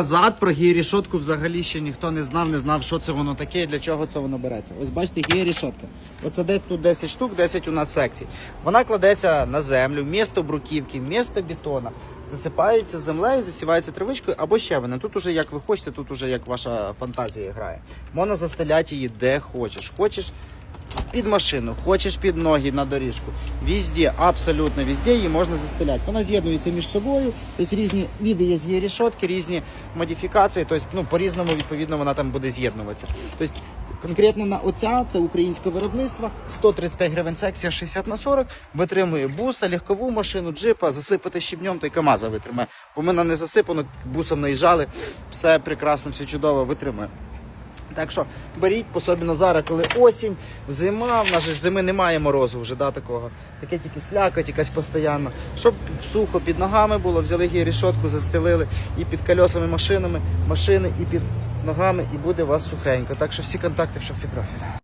Назад про гієрішотку взагалі ще ніхто не знав, не знав, що це воно таке і для чого це воно береться. Ось бачите, гієрішотка. Оце де тут 10 штук, 10 у нас секцій. Вона кладеться на землю, місто бруківки, місто бетона, засипається землею, засівається травичкою або щебенем. Тут уже як ви хочете, тут уже як ваша фантазія грає. Можна застеляти її де хочеш. Хочеш під машину, хочеш під ноги на доріжку. Везде, абсолютно везде її можна застеляти. Вона з'єднується між собою, тобто різні види є є рішотки, різні модифікації, тобто ну, по-різному відповідно вона там буде з'єднуватися. Тобто конкретно на оця, це українське виробництво, 135 гривень секція 60 на 40, витримує буса, легкову машину, джипа, засипати щебнем, то й КАМАЗа витримає. Бо ми на не засипано, бусом наїжджали, все прекрасно, все чудово витримує. Так що беріть, особливо зараз, коли осінь, зима, в нас ж зими немає морозу вже, да, такого. Таке тільки слякоть якась постійно. Щоб сухо під ногами було, взяли її рішотку, застелили і під кольосами машинами, машини, і під ногами, і буде у вас сухенько. Так що всі контакти в шапці профілі.